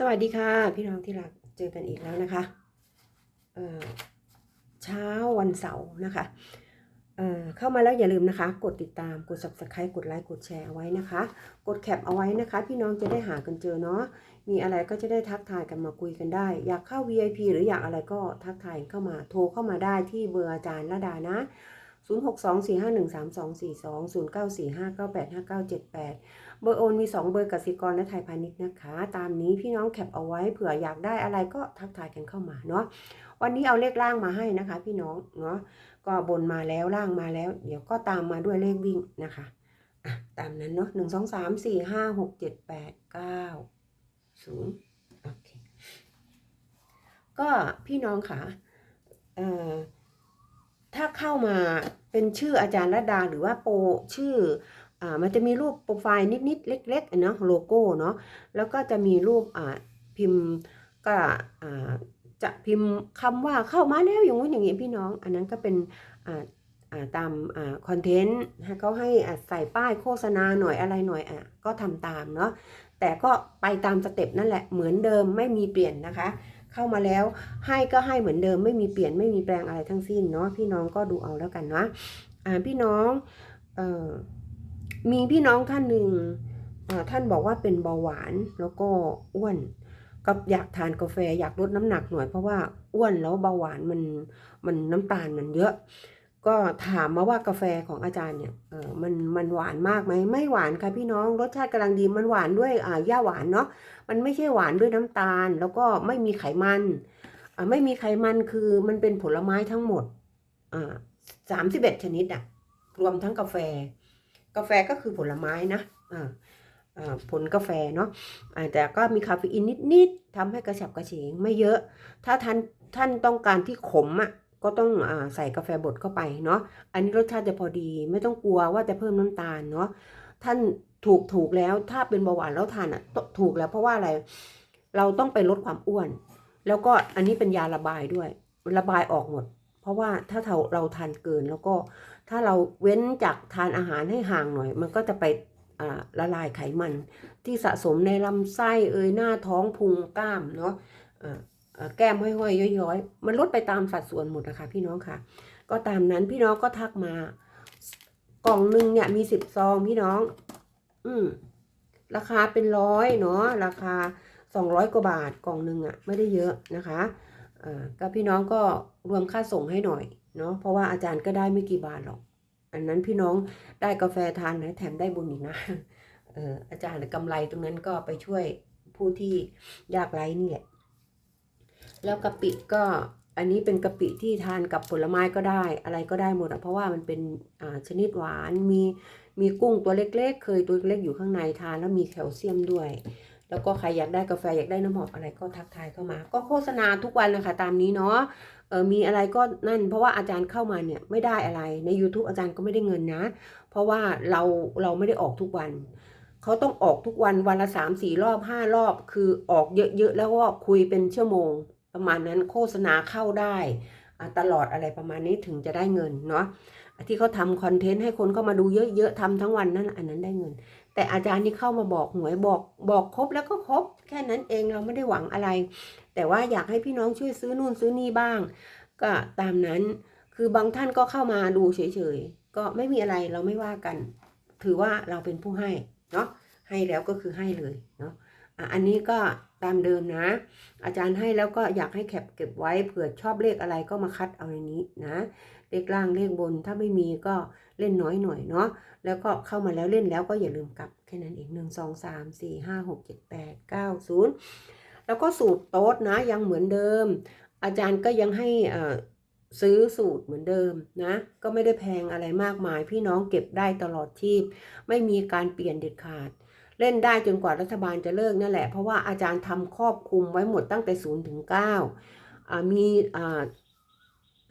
สวัสดีค่ะ พี่น้องที่รักเจอกันอีกแล้วนะคะเเช้าวันเสาร์นะคะเเข้ามาแล้วอย่าลืมนะคะ กดติดตามกด subscribe กดไลค์กดแชร์เอาไว้นะคะ กดแคปเอาไว้นะคะ พี่น้องจะได้หากันเจอเนาะมีอะไรก็จะได้ทักทายกันมาคุยกันได้ อยากเข้า VIP หรืออยากอะไรก็ทักทายเข้ามาโทรเข้ามาได้ที่เบอร์อาจารย์ระดานะ 0624513242 0945985978 เบอร์โอนมี 2 เบอร์กสิกรและไทยพาณิชย์นะคะ ตามนี้พี่น้องแคปเอาไว้เผื่ออยากได้อะไรก็ทักทายกันเข้ามาเนาะวันนี้เอาเลขล่างมาให้นะคะ พี่น้องเนาะก็บนมาแล้วล่างมาแล้ว เดี๋ยวก็ตามมาด้วยเลขวิ่งนะคะอะตามนั้นเนาะหนึ่งสองสามสี่ห้าหกเจ็ดแปดเก้าศูนย์โอเคก็พี่น้องค่ะเอ่อถ้าเข้ามา เป็นชื่ออาจารย์ระดาหรือว่าโปรชื่ออ่ามันจะมีรูปโปรไฟล์นิดๆเล็กๆเนาะโลโก้เนาะแล้วก็จะมีรูปอ่าพิมพ์ก็อ่าจะพิมพ์คำว่าเข้ามาแล้วอย่างงู้นอย่างนี้พี่น้อง อันนั้นก็เป็นอ่าอ่าตามอ่าคอนเทนต์เขาให้อ่าใส่ป้ายโฆษณาหน่อยอะไรหน่อยอะก็ทำตามเนาะแต่ก็ไปตามสเต็ปนั่นแหละเหมือนเดิมไม่มีเปลี่ยนนะคะ เข้ามาแล้ว ให้ก็ให้เหมือนเดิมไม่มีเปลี่ยนไม่มีแปลงอะไรทั้งสิ้นเนาะพี่น้องก็ดูเอาแล้วกันนะอ่าพี่น้องเอ่อมีพี่น้องท่านหนึ่งเอ่อท่านบอกว่าเป็นเบาหวานแล้วก็อ้วนก็อยากทานกาแฟอยากลดน้ำหนักหน่อยเพราะว่าอ้วนแล้วเบาหวานมันมันน้ำตาลมันเยอะ ก็ถามมาว่ากาแฟของอาจารย์เนี่ยเออมันมันหวานมากไหมไม่หวานค่ะพี่น้องรสชาติกำลังดีมันหวานด้วยอ่าย่าหวานเนาะมันไม่ใช่หวานด้วยน้ำตาล แล้วก็ไม่มีไขมันอ่าไม่มีไขมันคือมันเป็นผลไม้ทั้งหมดอ่าสามสิบเอ็ดชนิดอะรวมทั้งกาแฟ กาแฟก็คือผลไม้นะอ่าผลกาแฟเนาะแต่ก็มีคาเฟอีนนิดๆทำให้กระฉับกระเฉงไม่เยอะ ถ้าท่านท่านต้องการที่ขมอะ ก็ต้องอใส่กาแฟบดเข้าไปเนาะ อันนี้รสชาติจะพอดีไม่ต้องกลัวว่าจะเพิ่มน้ำตาลเนาะ ท่านถูกถูกแล้วถ้าเป็นเบาหวานแล้วทานอะถูกแล้วเพราะว่าอะไร เราต้องไปลดความอ้วน แล้วก็อันนี้เป็นยาระบายด้วย ระบายออกหมด เพราะว่าถ้าเราเราทานเกินแล้วก็ถ้าเราเว้นจากทานอาหารให้ห่างหน่อย มันก็จะไปละลายไขมัน ที่สะสมในลำไส้เอยหน้าท้องพุงกล้ามเนาะอ่าอ่า แก้มห้อยๆย้อยๆ มันลดไปตามสัดส่วนหมดนะคะพี่น้องค่ะ ก็ตามนั้นพี่น้องก็ทักมากล่องหนึ่งเนี่ยมีสิบซองพี่น้อง อืมราคาเป็นร้อยเนาะราคาสองร้อยกว่าบาทกล่องหนึ่งอะไม่ได้เยอะนะคะอ่าก็พี่น้องก็รวมค่าส่งให้หน่อยเนาะเพราะว่าอาจารย์ก็ได้ไม่กี่บาทหรอก อันนั้นพี่น้องได้กาแฟทานนะแถมได้บุญอีกนะเอออาจารย์กำไรตรงนั้นก็ไปช่วยผู้ที่ยากไร้นี่แหละ แล้วกะปิก็อันนี้เป็นกะปิที่ทานกับผลไม้ก็ได้ อะไรก็ได้หมดอะเพราะว่ามันเป็นชนิดหวานมีมีกุ้งตัวเล็ก ๆ เคยตัวเล็กอยู่ข้างในทานแล้วมีแคลเซียมด้วย แล้วก็ใครอยากได้กาแฟอยากได้น้ำหอมอะไรก็ทักทายเข้ามา ก็โฆษณาทุกวันเลยค่ะตามนี้เนาะเออมีอะไรก็นั่น เพราะว่าอาจารย์เข้ามาเนี่ยไม่ได้อะไรใน YouTube อาจารย์ก็ไม่ได้เงินนะ เพราะว่าเราเราไม่ได้ออกทุกวันเขาต้องออกทุกวันวันละสามสี่รอบห้ารอบ คือออกเยอะๆแล้วก็คุยเป็นชั่วโมง ประมาณนั้นโฆษณาเข้าได้ตลอดอะไรประมาณนี้ถึงจะได้เงินเนาะที่เขาทำคอนเทนต์ให้คนเข้ามาดูเยอะๆทำทั้งวันนั้นอันนั้นได้เงิน แต่อาจารย์นี่เข้ามาบอกหวยบอกบอกครบแล้วก็ครบ แค่นั้นเองเราไม่ได้หวังอะไร แต่ว่าอยากให้พี่น้องช่วยซื้อนู่นซื้อนี่บ้าง ก็ตามนั้นคือบางท่านก็เข้ามาดูเฉยๆก็ไม่มีอะไรเราไม่ว่ากัน ถือว่าเราเป็นผู้ให้เนาะให้แล้วก็คือให้เลยเนาะ อันนี้ก็ตามเดิมนะ อาจารย์ให้แล้วก็อยากให้แคปเก็บไว้เผื่อชอบเลขอะไรก็มาคัดเอาในนี้นะเลขล่างเลขบนถ้าไม่มีก็เล่นน้อยหน่อยเนาะแล้วก็เข้ามาแล้วเล่นแล้วก็อย่าลืมกลับแค่นั้นเองหนึ่งสองสามสี่ห้าหกเจ็ดแปดเก้าศูนย์แล้วก็สูตรโต๊ดนะยังเหมือนเดิม อาจารย์ก็ยังให้อ่ซื้อสูตรเหมือนเดิมนะ ก็ไม่ได้แพงอะไรมากมาย พี่น้องเก็บได้ตลอดชีพ ไม่มีการเปลี่ยนเด็ดขาด เล่นได้จนกว่ารัฐบาลจะเลิกนั่นแหละ เพราะว่าอาจารย์ทำครอบคลุมไว้หมดตั้งแต่ศูนย์ถึงเก้ามี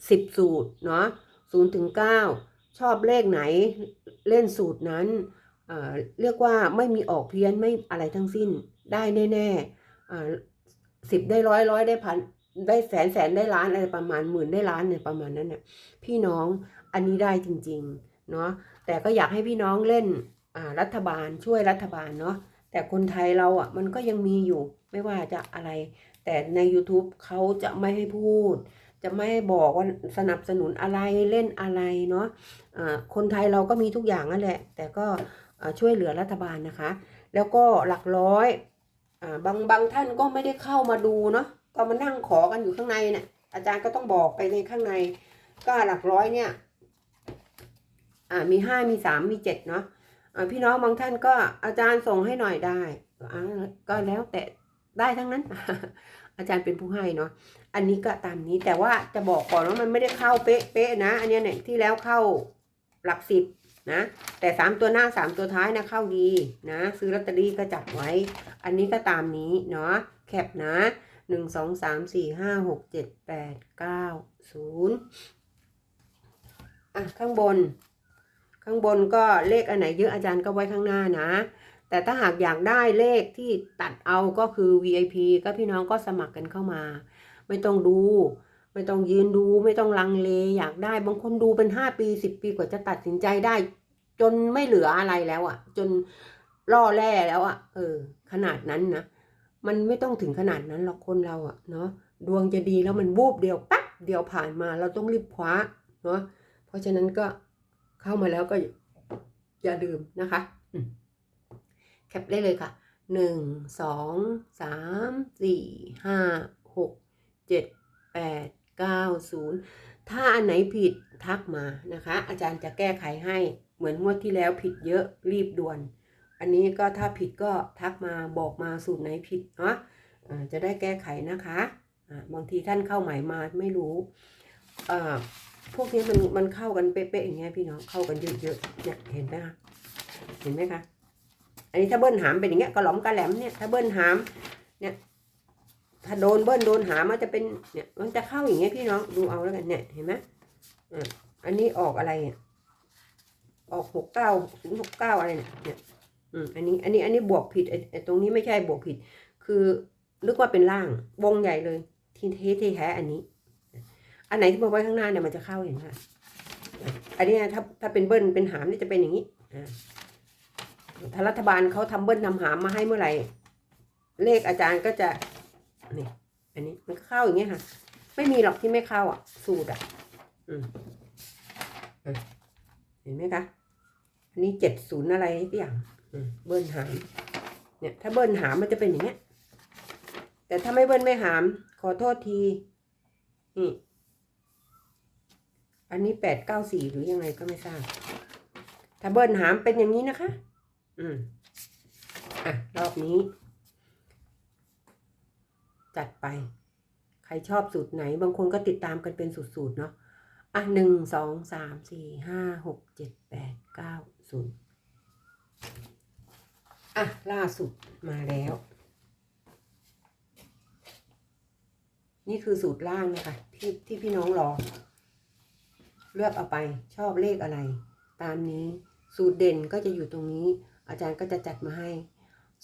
สิบสูตรเนาะศูนย์ถึงเก้าชอบเลขไหนเล่นสูตรนั้นเรียกว่าไม่มีออกเพี้ยนไม่อะไรทั้งสิ้นได้แน่ๆสิบได้ร้อยร้อยได้พันได้แสนแสนได้ล้านอะไรประมาณหมื่นได้ล้านเนี่ยประมาณนั้นเนี่ยพี่น้องอันนี้ได้จริงๆเนาะแต่ก็อยากให้พี่น้องเล่น รัฐบาลช่วยรัฐบาลเนาะแต่คนไทยเราอะมันก็ยังมีอยู่ไม่ว่าจะอะไร แต่ใน YouTube เขาจะไม่ให้พูด จะไม่บอกว่าสนับสนุนอะไรเล่นอะไรเนาะะคนไทยเราก็มีทุกอย่างนั่นแหละ แต่ก็ช่วยเหลือรัฐบาลนะคะ แล้วก็หลักร้อยอบางบางท่านก็ไม่ได้เข้ามาดูเนาะก็มานั่งขอกันอยู่ข้างในเนี่ยอาจารย์ก็ต้องบอกไปในข้างใน ก็หลักร้อยเนี่ยมีห้ามีสามมีเจ็ดเนาะ พี่น้องบางท่านก็อาจารย์ส่งให้หน่อยได้ก็แล้วแต่ได้ทั้งนั้น อาจารย์เป็นผู้ให้เนาะอันนี้ก็ตามนี้แต่ว่าจะบอกก่อนว่ามันไม่ได้เข้าเป๊ะๆนะ อันนี้เนี่ยที่แล้วเข้าหลักสิบนะแต่สามตัวหน้าสามตัวท้ายนะเข้าดีนะ ซื้อลอตเตอรี่ก็จับไว้ อันนี้ก็ตามนี้เนาะแคปนะหนึ่งสองสามสี่ห้าหกเจ็ดแปดเก้าศูนย์อะข้างบน ข้างบนก็เลขอันไหนเยอะอาจารย์ก็ไว้ข้างหน้านะ แต่ถ้าหากอยากได้เลขที่ตัดเอาก็คือ VIP ก็พี่น้องก็สมัครกันเข้ามา ไม่ต้องดู ไม่ต้องยืนดูไม่ต้องลังเลอยากได้บางคนดูเป็นห้าปีสิบปีกว่าจะตัดสินใจได้ จนไม่เหลืออะไรแล้วอะ่ะ จนล่อแร่แล้วอะ่ะ เออ ขนาดนั้นนะมันไม่ต้องถึงขนาดนั้นหรอกคนเราอะ่ะเนาะดวงจะดีแล้วมันวูบเดียวปั๊บเดียวผ่านมาเราต้องรีบคว้าเนาะเพราะฉะนั้นก็ เข้ามาแล้วก็อย่าลืมนะคะแคปได้เลยค่ะหนึ่งสองสามสี่ห้าหกเจ็ดแปดเก้าศูนย์ถ้าอันไหนผิดทักมานะคะ อาจารย์จะแก้ไขให้เหมือนงวดที่แล้วผิดเยอะรีบด่วน อันนี้ก็ถ้าผิดก็ทักมาบอกมาสูตรไหนผิดเนาะะจะได้แก้ไขนะคะะบางทีท่านเข้าใหม่มาไม่รู้ พวกนี้มันมันเข้ากันเป๊ะๆอย่างเงี้ยพี่น้องเข้ากันเยอะๆเนี่ยเห็นไหมคะเห็นไหมคะอันนี้ถ้าเบิ้ลหามเป็นอย่างเงี้ยกระหล่อมกระแหลมเนี่ยถ้าเบิ้ลหามเนี่ยถ้าโดนเบิ้ลโดนหามมันจะเป็นเนี่ยมันจะเข้าอย่างเงี้ยพี่น้องดูเอาแล้วกันเนี่ยเห็นไหมอ่าอันนี้ออกอะไรเนี่ยออกหกเก้าศูนย์หกเก้าอะไรเนี่ยเนี่ยอืมอันนี้อันนี้อันนี้บวกผิดไอ้ตรงนี้ไม่ใช่บวกผิด คือนึกว่าเป็นล่างวงใหญ่เลยทีเทที่แท้อันนี้ อันไหนที่มาไว้ข้างหน้าเนี่ยมันจะเข้าอย่างนี้อันนี้ถ้าถ้าเป็นเบิ้ลเป็นหามนี่จะเป็นอย่างนี้ถ้ารัฐบาลเขาทำเบิ้ลทำหามมาให้เมื่อไหร่ เลขอาจารย์ก็จะนี่อันนี้มันเข้าอย่างเงี้ยค่ะ ไม่มีหรอกที่ไม่เข้าอะ สูตรอะอืมเห็นไหมคะ อันนี้เจ็ดศูนย์อะไรทุกอย่างเบิ้ลหาม เนี่ย ถ้าเบิ้ลหามมันจะเป็นอย่างเงี้ย แต่ถ้าไม่เบิ้ลไม่หาม ขอโทษทีนี่ อันนี้แปดเก้าสี่หรือยังไงก็ไม่ทราบ ถ้าเบิ้ลหามเป็นอย่างนี้นะคะ อืม อะ รอบนี้ จัดไป ใครชอบสูตรไหน บางคนก็ติดตามกันเป็นสูตรๆเนาะ อะหนึ่งสองสามสี่ห้าหกเจ็ดแปดเก้าศูนย์อะ ล่าสุดมาแล้ว นี่คือสูตรล่างนะคะที่ที่พี่น้องรอ เลือกเอาไปชอบเลขอะไร ตามนี้สูตรเด่นก็จะอยู่ตรงนี้ อาจารย์ก็จะจัดมาให้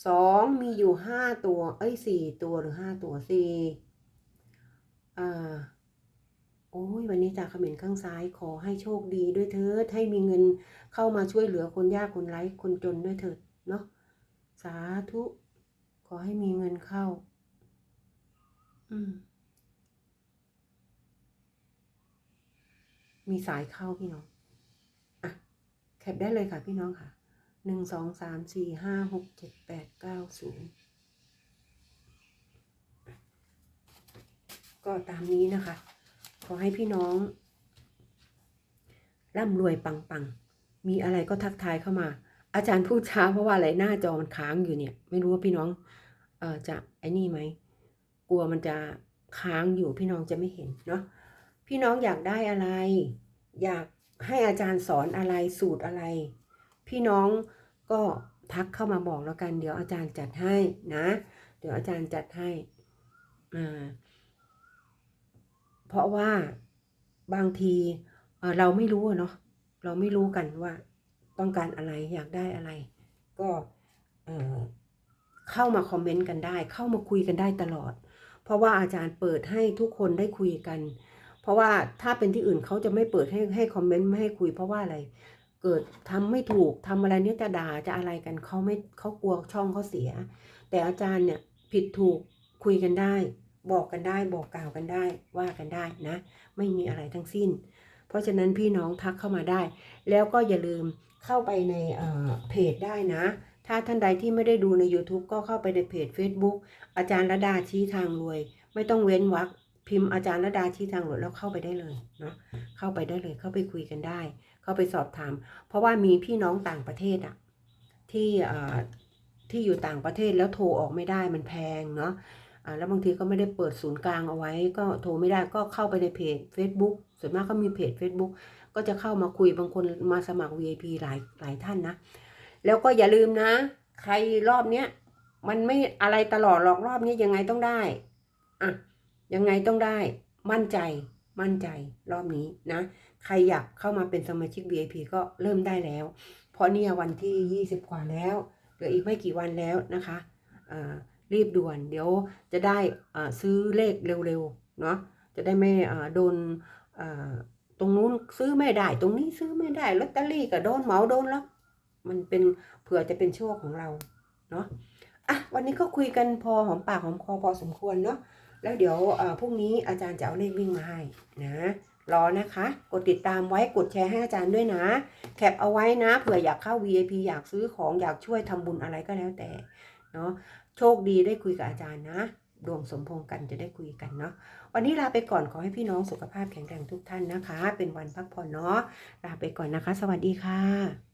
สองมีอยู่ห้าตัว เอ้ยสี่ตัวหรือห้าตัวสี่อ่าโอ้ยวันนี้จากเขมรข้างซ้ายขอให้โชคดีด้วยเถิดให้มีเงินเข้ามาช่วยเหลือคนยากคนไร้คนจนด้วยเถิดเนาะสาธุ ขอให้มีเงินเข้า อืม มีสายเข้าพี่น้องอะแคปได้เลยค่ะพี่น้องค่ะหนึ่งสองสามสี่ห้าหกเจ็ดแปดเก้าศูนย์ก็ตามนี้นะคะ ขอให้พี่น้อง ร่ำรวยปังปังมีอะไรก็ทักทายเข้ามา อาจารย์พูดช้าเพราะว่าอะไรหน้าจอมันค้างอยู่เนี่ย ไม่รู้ว่าพี่น้องเออจะไอ้นี่ไหมกลัวมันจะค้างอยู่พี่น้องจะไม่เห็นเนาะพี่น้องอยากได้อะไร อยากให้อาจารย์สอนอะไรสูตรอะไร พี่น้องก็ทักเข้ามาบอกแล้วกันเดี๋ยวอาจารย์จัดให้นะ เดี๋ยวอาจารย์จัดให้อ่าเพราะว่าบางทีเราไม่รู้เนาะเราไม่รู้กันว่าต้องการอะไรอยากได้อะไร ก็เข้ามาคอมเมนต์กันได้ เข้ามาคุยกันได้ตลอด เพราะว่าอาจารย์เปิดให้ทุกคนได้คุยกัน เพราะว่าถ้าเป็นที่อื่นเขาจะไม่เปิดให้ให้คอมเมนต์ไม่ให้คุยเพราะว่าอะไร เกิดทำไม่ถูกทำอะไรเนี่ยจะด่าจะอะไรกันเขาไม่เขากลัวช่องเขาเสีย แต่อาจารย์เนี่ยผิดถูกคุยกันได้ บอกกันได้บอกกล่าวกันได้ ว่ากันได้นะ ไม่มีอะไรทั้งสิ้น เพราะฉะนั้นพี่น้องทักเข้ามาได้ แล้วก็อย่าลืมเข้าไปในเอ่อเพจได้นะ ถ้าท่านใดที่ไม่ได้ดูใน YouTube ก็เข้าไปในเพจ Facebook อาจารย์ระดาชี้ทางรวย ไม่ต้องเว้นวรรค พิมพ์อาจารย์ระดาชี้ทางรวยแล้วเข้าไปได้เลยเนาะเข้าไปได้เลยเข้าไปคุยกันได้ เข้าไปสอบถาม เพราะว่ามีพี่น้องต่างประเทศอะที่เอ่อที่อยู่ต่างประเทศแล้วโทรออกไม่ได้มันแพงเนาะแล้วบางทีก็ไม่ได้เปิดศูนย์กลางเอาไว้ ก็โทรไม่ได้ก็เข้าไปในเพจ Facebook ส่วนมากก็มีเพจ Facebook ก็จะเข้ามาคุยบางคนมาสมัคร VIP หลายหลายท่านนะ แล้วก็อย่าลืมนะ ใครรอบเนี้ยมันไม่อะไรตลอดหรอกรอบนี้ยังไงต้องได้อะ ยังไงต้องได้มั่นใจมั่นใจรอบนี้นะ ใครอยากเข้ามาเป็นสมาชิก VIP ก็เริ่มได้แล้ว เพราะเนี่ยวันที่ 20 กว่าแล้วเหลืออีกไม่กี่วันแล้วนะคะรีบด่วนเดี๋ยวจะได้ซื้อเลขเร็วๆเนาะจะได้ไม่โดนตรงนู้นซื้อไม่ได้ ตรงนี้ซื้อไม่ได้ลอตเตอรี่ก็โดนเหมาโดนแล้ว มันเป็นเผื่อจะเป็นโชคของเราเนาะอะวันนี้ก็คุยกันพอหอมปากหอมคอพอสมควรเนาะ แล้วเดี๋ยวพรุ่งนี้อาจารย์จะเอาเลขวิ่งมาให้นะรอนะคะ กดติดตามไว้กดแชร์ให้อาจารย์ด้วยนะ แคปเอาไว้นะเผื่ออยากเข้า VIP อยากซื้อของอยากช่วยทำบุญอะไรก็แล้วแต่เนาะโชคดีได้คุยกับอาจารย์นะดวงสมพงษ์กันจะได้คุยกันเนาะวันนี้ลาไปก่อนขอให้พี่น้องสุขภาพแข็งแรงทุกท่านนะคะ เป็นวันพักผ่อนเนาะลาไปก่อนนะคะ สวัสดีค่ะ